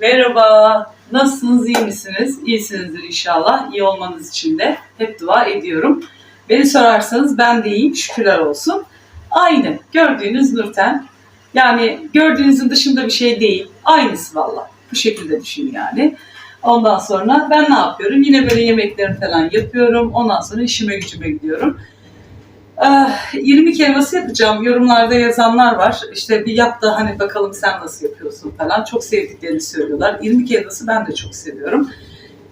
Merhaba, nasılsınız, iyi misiniz? İyisinizdir inşallah. İyi olmanız için de hep dua ediyorum. Beni sorarsanız ben de iyiyim, şükürler olsun. Aynı, gördüğünüz Nurten. Yani gördüğünüzün dışında bir şey değil. Aynısı valla. Bu şekilde düşün yani. Ondan sonra ben ne yapıyorum? Yine böyle yemeklerimi falan yapıyorum. Ondan sonra işime gücüme gidiyorum. Ah, 20 helvası yapacağım. Yorumlarda yazanlar var. İşte bir yap da hani bakalım sen nasıl yapıyorsun falan. Çok sevdiklerini söylüyorlar. 20 helvası ben de çok seviyorum.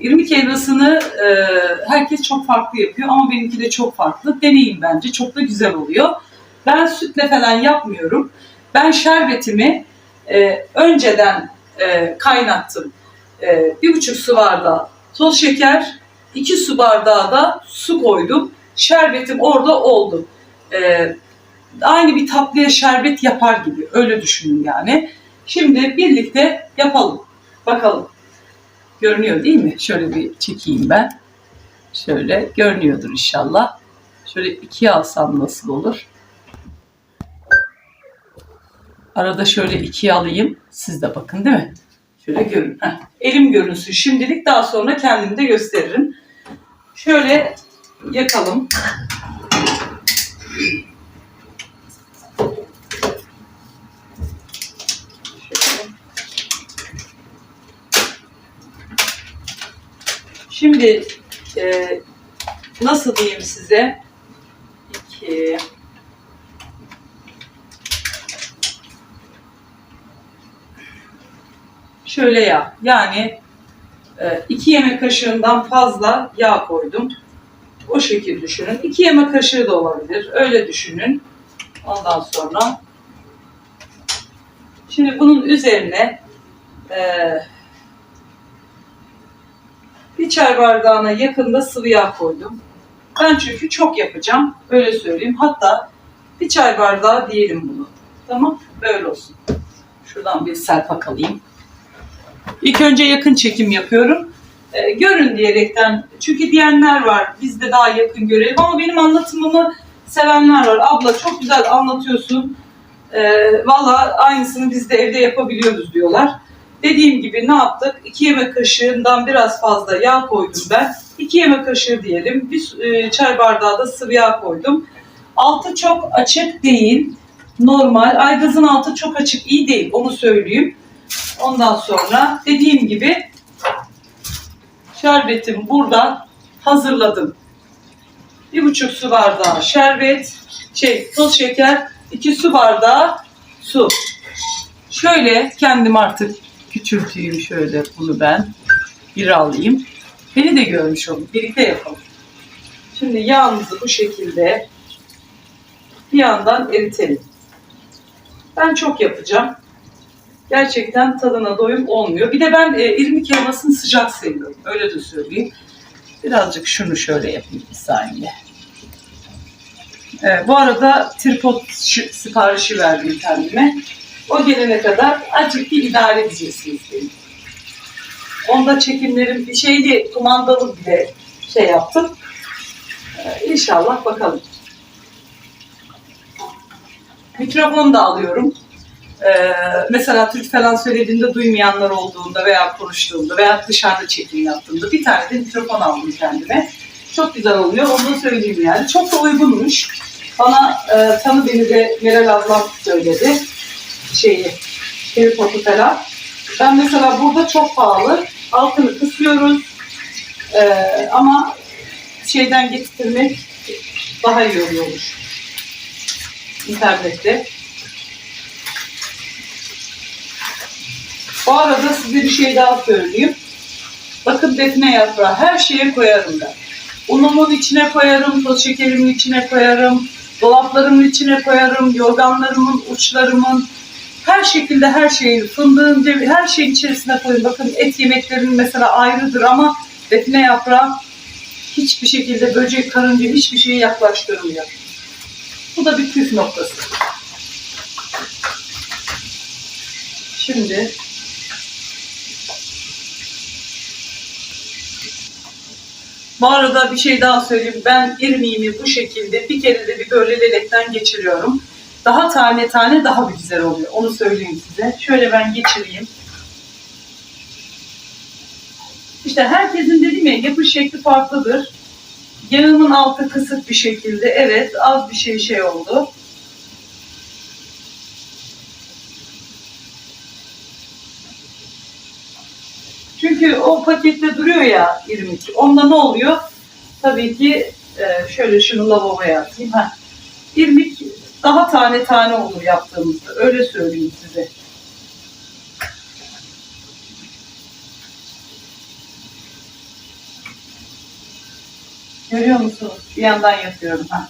20 helvasını e, herkes çok farklı yapıyor ama benimki de çok farklı. Deneyin bence. Çok da güzel oluyor. Ben sütle falan yapmıyorum. Ben şerbetimi e, önceden e, kaynattım. Bir buçuk su bardağı toz şeker, iki su bardağı da su koydum. Şerbetim orada oldu. E, aynı bir tatlıya şerbet yapar gibi. Öyle düşünün yani. Şimdi birlikte yapalım. Bakalım. Görünüyor değil mi? Şöyle bir çekeyim ben. Şöyle görünüyordur inşallah. Şöyle ikiye alsam nasıl olur? Arada şöyle ikiye alayım. Siz de bakın değil mi? Şöyle görün. Heh. Elim görünsün şimdilik. Daha sonra kendim de gösteririm. Şöyle yakalım. Şimdi e, nasıl diyeyim size? İki, şöyle yağ. Yani e, iki yemek kaşığından fazla yağ koydum. O şekil düşünün. İki yemek kaşığı da olabilir. Öyle düşünün. Ondan sonra şimdi bunun üzerine e, bir çay bardağına yakında sıvı yağ koydum. Ben çünkü çok yapacağım. Öyle söyleyeyim. Hatta bir çay bardağı diyelim bunu. Tamam. Böyle olsun. Şuradan bir serpak alayım. İlk önce yakın çekim yapıyorum. Ee, görün diyerekten. Çünkü diyenler var. Biz de daha yakın görelim. Ama benim anlatımımı sevenler var. Abla çok güzel anlatıyorsun. Ee, Valla aynısını biz de evde yapabiliyoruz diyorlar. Dediğim gibi ne yaptık? 2 yemek kaşığından biraz fazla yağ koydum ben. 2 yemek kaşığı diyelim. Bir e, çay bardağı da sıvı yağ koydum. Altı çok açık değil. Normal. Aygazın altı çok açık iyi değil. Onu söyleyeyim. Ondan sonra dediğim gibi şerbetimi burada hazırladım. Bir buçuk su bardağı şerbet, şey toz şeker, iki su bardağı su. Şöyle kendim artık küçülteyim şöyle bunu ben. Bir alayım. Beni de görmüş olun. Birlikte yapalım. Şimdi yağımızı bu şekilde bir yandan eritelim. Ben çok yapacağım gerçekten tadına doyum olmuyor. Bir de ben e, irmik helvasını sıcak seviyorum. Öyle de söyleyeyim. Birazcık şunu şöyle yapayım bir saniye. E, bu arada tripod şi- siparişi verdim kendime. O gelene kadar azıcık bir idare edeceksiniz beni. Onda çekimlerim bir şeydi, kumandalı bile şey yaptım. E, inşallah bakalım. Mikrofon da alıyorum. Ee, mesela Türk falan söylediğinde duymayanlar olduğunda veya konuştuğumda veya dışarıda çekim yaptığımda bir tane de mikrofon aldım kendime. Çok güzel oluyor, onu da söyleyeyim yani. Çok da uygunmuş. Bana e, tanı beni de Meral ablam söyledi. Şeyi, tripodu falan. Ben mesela burada çok pahalı. Altını kısıyoruz. Ee, ama şeyden getirmek daha iyi oluyormuş. İnternette. Bu arada size bir şey daha söyleyeyim. Bakın defne yaprağı her şeye koyarım ben. Unumun içine koyarım, toz şekerimin içine koyarım, dolaplarımın içine koyarım, yorganlarımın, uçlarımın, her şekilde her şeyin, fındığın, ceviz, her şeyin içerisine koyun. Bakın et yemeklerinin mesela ayrıdır ama defne yaprağı hiçbir şekilde böcek, karınca hiçbir şeye yaklaştırmıyor. Bu da bir püf noktası. Şimdi Bu arada bir şey daha söyleyeyim. Ben irmiğimi bu şekilde bir kere de bir böyle lelekten geçiriyorum. daha tane tane daha bir güzel oluyor. Onu söyleyeyim size. Şöyle ben geçireyim. İşte herkesin dediğim ya yapış şekli farklıdır. Yağımın altı kısık bir şekilde. Evet az bir şey şey oldu. Çünkü o pakette duruyor ya irmik. Onda ne oluyor? Tabii ki e, şöyle şunu lavaboya atayım. Heh. İrmik daha tane tane olur yaptığımızda. Öyle söyleyeyim size. Görüyor musunuz? Bir yandan yapıyorum. Ha.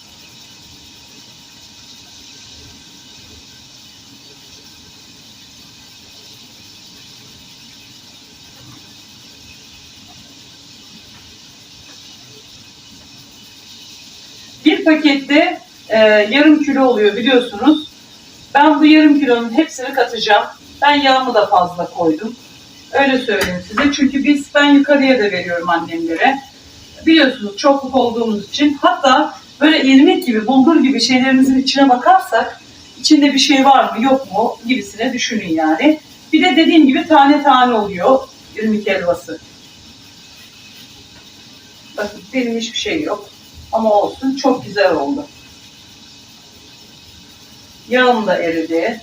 Pakette e, yarım kilo oluyor biliyorsunuz. Ben bu yarım kilonun hepsini katacağım. Ben yağımı da fazla koydum. Öyle söyleyeyim size. Çünkü biz ben yukarıya da veriyorum annemlere. Biliyorsunuz çokluk olduğumuz için. Hatta böyle irmik gibi, bulgur gibi şeylerimizin içine bakarsak içinde bir şey var mı yok mu gibisine düşünün yani. Bir de dediğim gibi tane tane oluyor irmik helvası. Bakın benim hiçbir şey yok. Ama olsun çok güzel oldu. Yağım da eridi.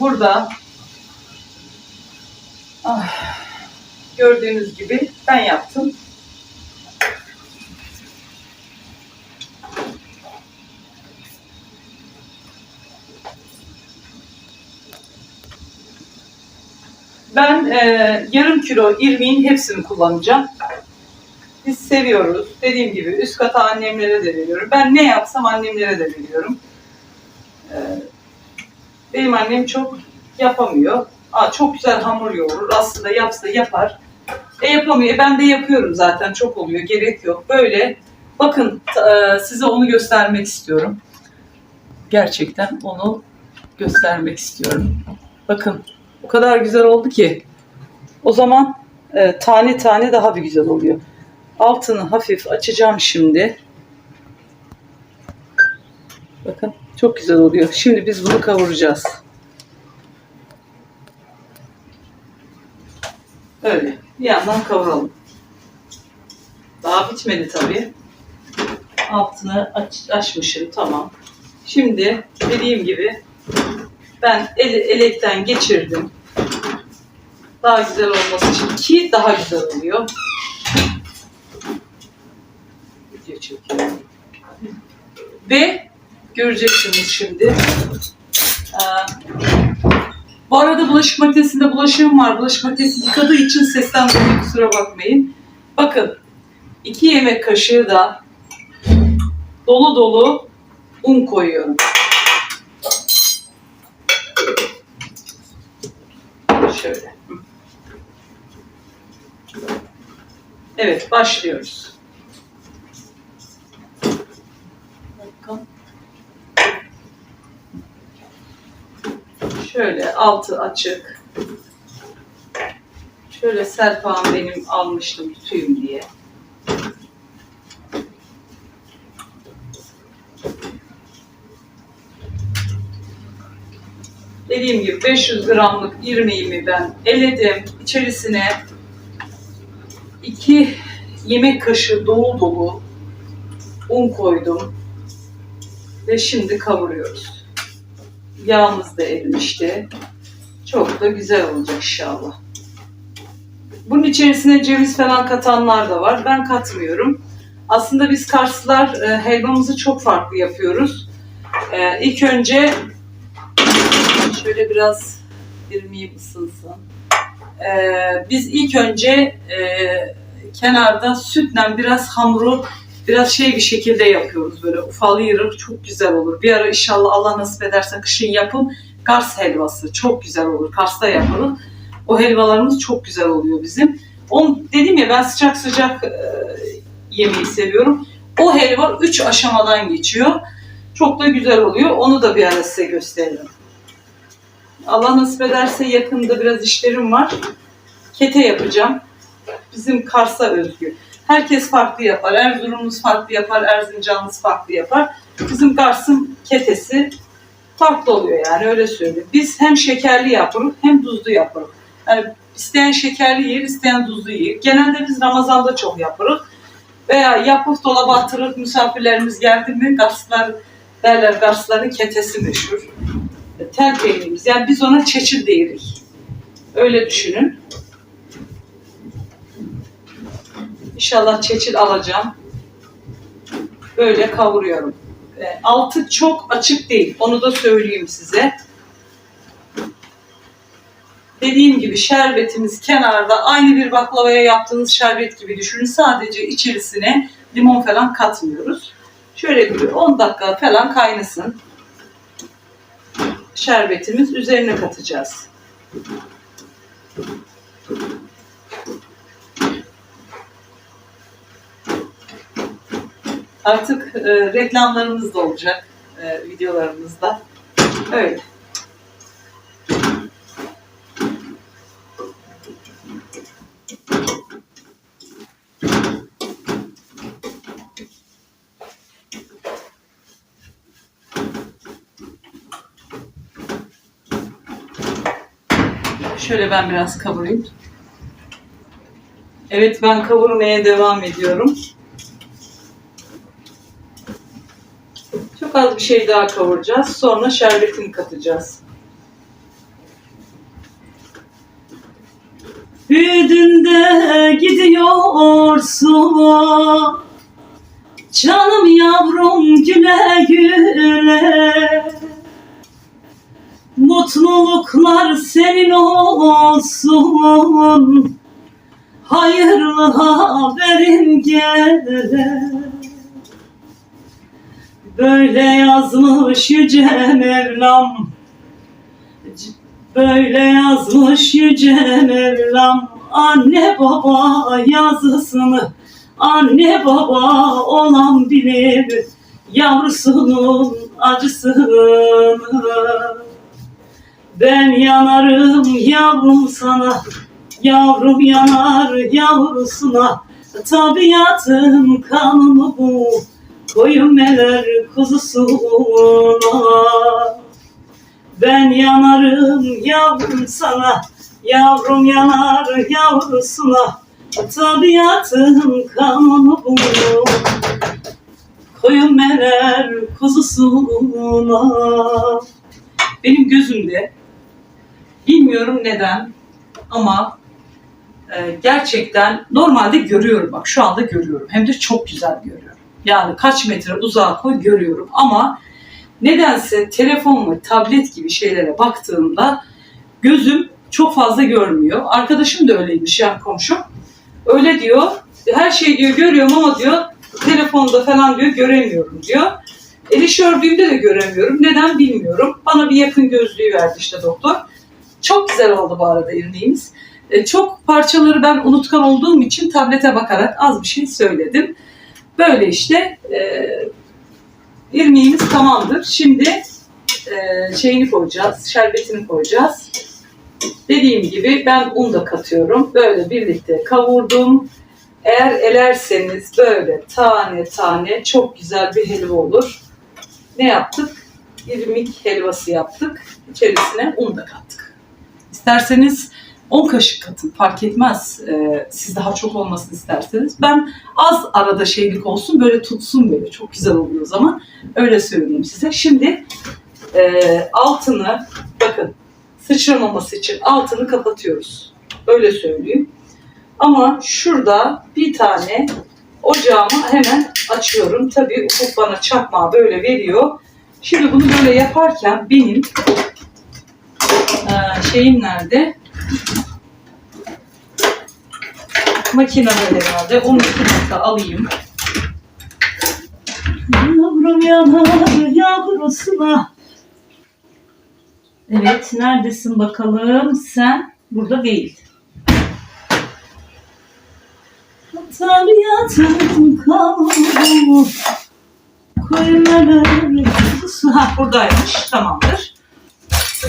Burada ah, gördüğünüz gibi ben yaptım. Ben e, yarım kilo irmiğin hepsini kullanacağım. Biz seviyoruz. Dediğim gibi üst kata annemlere de veriyorum. Ben ne yapsam annemlere de veriyorum. E, benim annem çok yapamıyor. Aa, çok güzel hamur yoğurur. Aslında yapsa yapar. E yapamıyor. Ben de yapıyorum zaten. Çok oluyor. Gerek yok. Böyle bakın e, size onu göstermek istiyorum. Gerçekten onu göstermek istiyorum. Bakın o kadar güzel oldu ki. O zaman e, tane tane daha bir güzel oluyor. Altını hafif açacağım şimdi. Bakın çok güzel oluyor. Şimdi biz bunu kavuracağız. Öyle. Bir yandan kavuralım. Daha bitmedi tabii. Altını aç, açmışım. Tamam. Şimdi dediğim gibi ben el, elekten geçirdim. Daha güzel olması için ki daha güzel oluyor. Video çekiyorum. Ve göreceksiniz şimdi. Ee, bu arada bulaşık makinesinde bulaşığım var. Bulaşık makinesi yıkadığı için sesten dolayı kusura bakmayın. Bakın 2 yemek kaşığı da dolu dolu un koyuyorum. Şöyle. Evet, başlıyoruz. Şöyle altı açık. Şöyle serpağım benim almıştım tutayım diye. Dediğim gibi 500 gramlık irmiğimi ben eledim. İçerisine 2 yemek kaşığı dolu dolu un koydum. Ve şimdi kavuruyoruz. Yağımız da erimişti. Çok da güzel olacak inşallah. Bunun içerisine ceviz falan katanlar da var. Ben katmıyorum. Aslında biz Karslılar e, helvamızı çok farklı yapıyoruz. E, ilk önce şöyle biraz irmiğim ısınsın. E, biz ilk önce e, kenarda sütle biraz hamuru biraz şey bir şekilde yapıyoruz böyle ufalıyırık çok güzel olur. Bir ara inşallah Allah nasip ederse kışın yapım Kars helvası çok güzel olur. Kars'ta yapılır. O helvalarımız çok güzel oluyor bizim. On, dedim ya ben sıcak sıcak e, yemeği seviyorum. O helva 3 aşamadan geçiyor. Çok da güzel oluyor. Onu da bir ara size gösteririm. Allah nasip ederse yakında biraz işlerim var. Kete yapacağım. Bizim Kars'a özgü. Herkes farklı yapar. Erzurumlumuz farklı yapar, Erzincanlımız farklı yapar. Bizim Kars'ın ketesi farklı oluyor yani öyle söyleyeyim. Biz hem şekerli yaparız hem tuzlu yaparız. Yani isteyen şekerli yer, isteyen tuzlu yer. Genelde biz Ramazan'da çok yaparız. Veya yapıp dolaba atırır misafirlerimiz geldi mi Karslar derler Karsların ketesi meşhur. Tel peynirimiz. Yani biz ona çeçil deriz. Öyle düşünün. İnşallah çeçil alacağım. Böyle kavuruyorum. E, Altı çok açık değil. Onu da söyleyeyim size. Dediğim gibi şerbetimiz kenarda aynı bir baklavaya yaptığınız şerbet gibi düşünün. Sadece içerisine limon falan katmıyoruz. Şöyle bir 10 dakika falan kaynasın. Şerbetimiz üzerine katacağız. Artık e, reklamlarımız da olacak e, videolarımızda. Öyle. Şöyle ben biraz kavurayım. Evet ben kavurmaya devam ediyorum. Çok az bir şey daha kavuracağız. Sonra şerbetini katacağız. Büyüdün de gidiyorsun Canım yavrum güle güle Mutluluklar senin olsun. Hayırlı haberim gele Böyle yazmış yüce Mevlam. Böyle yazmış yüce Mevlam. Anne baba yazısını Anne baba olan bilir. Yavrusunun acısını Ben yanarım yavrum sana Yavrum yanar yavrusuna. Tabiatın kanunu bu Koyun meler kuzusuna. Ben yanarım yavrum sana Yavrum yanar yavrusuna. Tabiatın kanunu bu Koyun meler kuzusuna. Benim gözümde bilmiyorum neden ama e, gerçekten normalde görüyorum bak şu anda görüyorum hem de çok güzel görüyorum. Yani kaç metre uzağa koy görüyorum ama nedense telefon ve tablet gibi şeylere baktığımda gözüm çok fazla görmüyor. Arkadaşım da öyleymiş ya komşum. Öyle diyor. Her şeyi diyor görüyorum ama diyor telefonda falan diyor göremiyorum diyor. Eliş ördüğümde de göremiyorum. Neden bilmiyorum. Bana bir yakın gözlüğü verdi işte doktor. Çok güzel oldu bu arada irmiğimiz. E, çok parçaları ben unutkan olduğum için tablete bakarak az bir şey söyledim. Böyle işte e, irmiğimiz tamamdır. Şimdi e, şeyini koyacağız, şerbetini koyacağız. Dediğim gibi ben un da katıyorum. Böyle birlikte kavurdum. Eğer elerseniz böyle tane tane çok güzel bir helva olur. Ne yaptık? İrmik helvası yaptık. İçerisine un da kattık. İsterseniz 10 kaşık katın fark etmez. Ee, siz daha çok olmasını isterseniz. Ben az arada şeylik olsun böyle tutsun böyle çok güzel oluyor o zaman. Öyle söyleyeyim size. Şimdi e, altını bakın sıçramaması için altını kapatıyoruz. Öyle söyleyeyim. Ama şurada bir tane ocağımı hemen açıyorum. Tabii ufuk bana çakmağı böyle veriyor. Şimdi bunu böyle yaparken benim ee, şeyim nerede? Makinede herhalde. Onu iki dakika alayım. Yavrum yanar yavrusuna. Evet, neredesin bakalım? Sen burada değil. Tabiatın koyunların kuzusu. Ha buradaymış, tamamdır.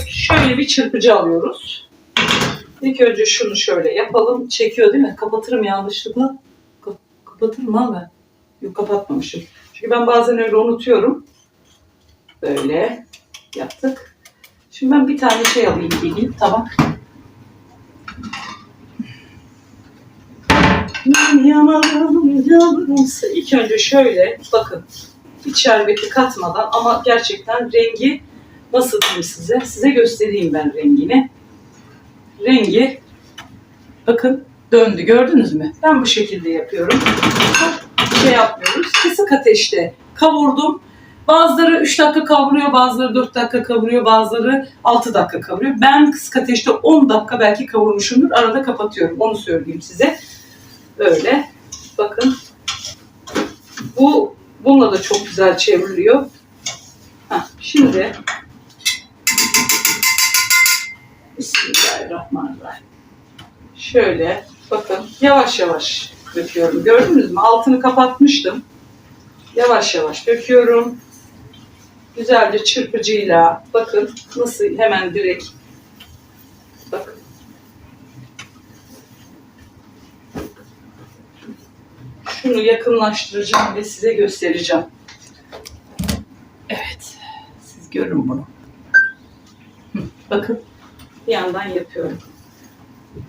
Şöyle bir çırpıcı alıyoruz. İlk önce şunu şöyle yapalım. Çekiyor değil mi? Kapatırım yanlışlıkla. Kap- Kapatır mı abi? Yok kapatmamışım. Çünkü ben bazen öyle unutuyorum. Böyle yaptık. Şimdi ben bir tane şey alayım geleyim tabak. Yanarım yanarımsa ilk önce şöyle bakın hiç şerbeti katmadan ama gerçekten rengi nasıl size? Size göstereyim ben rengini. Rengi bakın döndü gördünüz mü? Ben bu şekilde yapıyorum. Şey yapmıyoruz. Kısık ateşte kavurdum. Bazıları 3 dakika kavuruyor, bazıları 4 dakika kavuruyor, bazıları 6 dakika kavuruyor. Ben kısık ateşte 10 dakika belki kavurmuşumdur. Arada kapatıyorum. Onu söyleyeyim size. Böyle. Bakın. Bu bununla da çok güzel çevriliyor. Heh, şimdi Şöyle bakın yavaş yavaş döküyorum. Gördünüz mü? Altını kapatmıştım. Yavaş yavaş döküyorum. Güzelce çırpıcıyla bakın nasıl hemen direkt bakın. Şunu yakınlaştıracağım ve size göstereceğim. Evet. Siz görün bunu. Bakın bir yandan yapıyorum.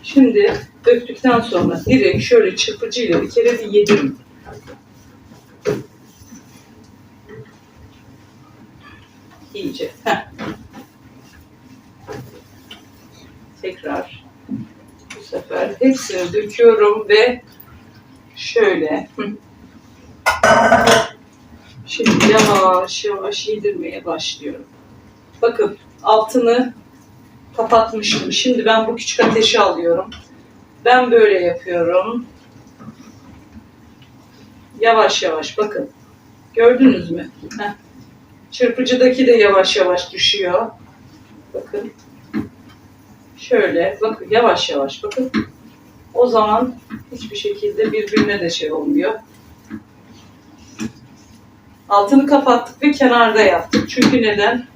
Şimdi döktükten sonra direkt şöyle çırpıcıyla bir kere bir yedirin. İyice. Heh. Tekrar bu sefer hepsini döküyorum ve şöyle. Şimdi yavaş yavaş yedirmeye başlıyorum. Bakın altını kapatmıştım. Şimdi ben bu küçük ateşi alıyorum. Ben böyle yapıyorum. Yavaş yavaş bakın. Gördünüz mü? Heh. Çırpıcıdaki de yavaş yavaş düşüyor. Bakın. Şöyle bakın yavaş yavaş bakın. O zaman hiçbir şekilde birbirine de şey olmuyor. Altını kapattık ve kenarda yaptık. Çünkü neden?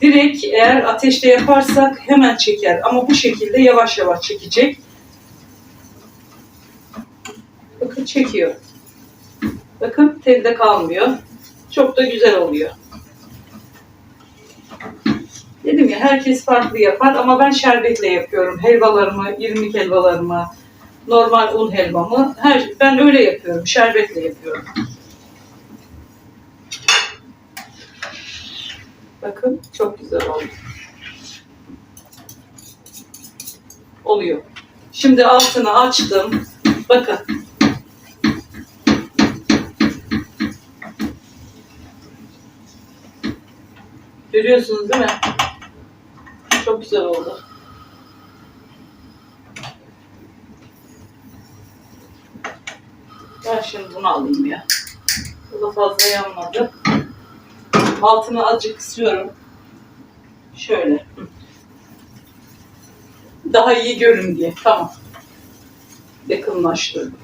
Direkt eğer ateşte yaparsak hemen çeker. Ama bu şekilde yavaş yavaş çekecek. Bakın çekiyor. Bakın telde kalmıyor. Çok da güzel oluyor. Dedim ya herkes farklı yapar ama ben şerbetle yapıyorum. Helvalarımı, irmik helvalarımı, normal un helvamı. Her, ben öyle yapıyorum. Şerbetle yapıyorum. Bakın çok güzel oldu. Oluyor. Şimdi altını açtım. Bakın. Görüyorsunuz değil mi? Çok güzel oldu. Ben şimdi bunu alayım ya. Bu da fazla yanmadı. Altını azıcık kısıyorum. Şöyle. Daha iyi görün diye. Tamam. Yakınlaştırdım.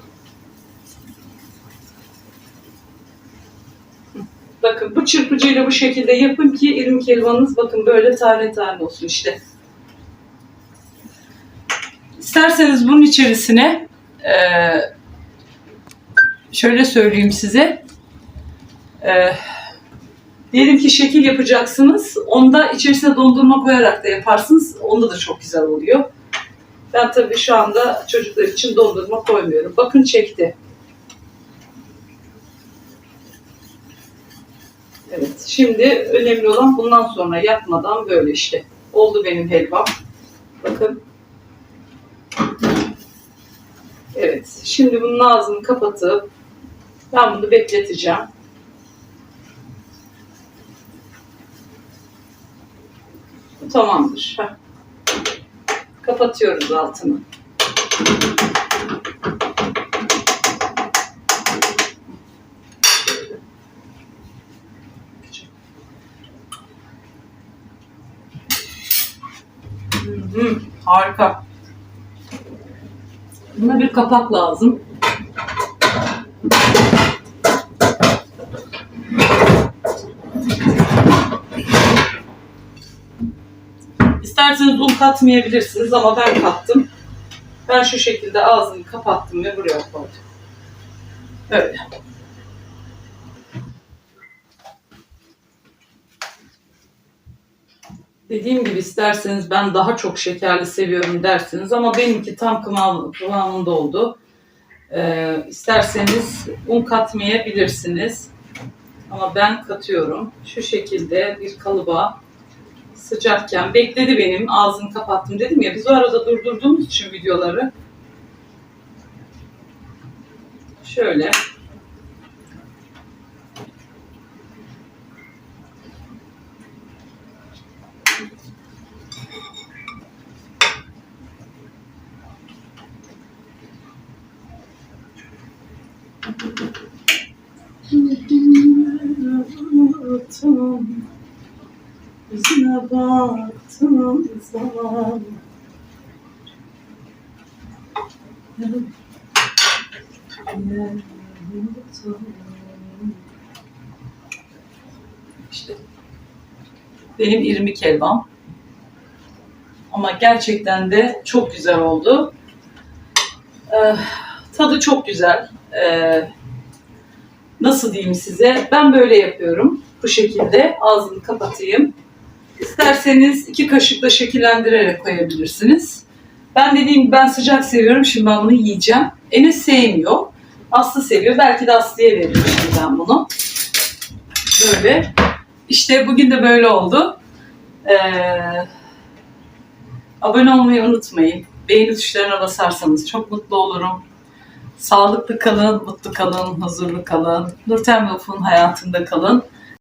Bakın bu çırpıcıyla bu şekilde yapın ki irmik helvanız bakın böyle tane tane olsun işte. İsterseniz bunun içerisine eee, şöyle söyleyeyim size. Eee Diyelim ki şekil yapacaksınız. Onda içerisine dondurma koyarak da yaparsınız. Onda da çok güzel oluyor. Ben tabii şu anda çocuklar için dondurma koymuyorum. Bakın çekti. Evet. Şimdi önemli olan bundan sonra yapmadan böyle işte. Oldu benim helvam. Bakın. Evet. Şimdi bunun ağzını kapatıp ben bunu bekleteceğim. Bu tamamdır. Heh. Kapatıyoruz altını. Hı, harika. Buna bir kapak lazım. İsterseniz un katmayabilirsiniz ama ben kattım. Ben şu şekilde ağzını kapattım ve buraya koydum. Böyle. Dediğim gibi isterseniz ben daha çok şekerli seviyorum dersiniz ama benimki tam kıvam, kıvamında oldu. Ee, isterseniz un katmayabilirsiniz. Ama ben katıyorum. Şu şekilde bir kalıba sıcakken bekledi benim ağzını kapattım. Dedim ya biz o arada durdurduğumuz için videoları. Şöyle İşte benim irmik helvam. Ama gerçekten de çok güzel oldu. Ee, tadı çok güzel. Ee, nasıl diyeyim size? Ben böyle yapıyorum. Bu şekilde ağzını kapatayım. İsterseniz iki kaşık da şekillendirerek koyabilirsiniz. Ben dediğim ben sıcak seviyorum. Şimdi ben bunu yiyeceğim. Enes sevmiyor. Aslı seviyor. Belki de Aslı'ya veririm şimdi ben bunu. Böyle. İşte bugün de böyle oldu. Ee, abone olmayı unutmayın. Beğeni tuşlarına basarsanız çok mutlu olurum. Sağlıklı kalın, mutlu kalın, huzurlu kalın. Nurten ve Ufuk'un hayatında kalın.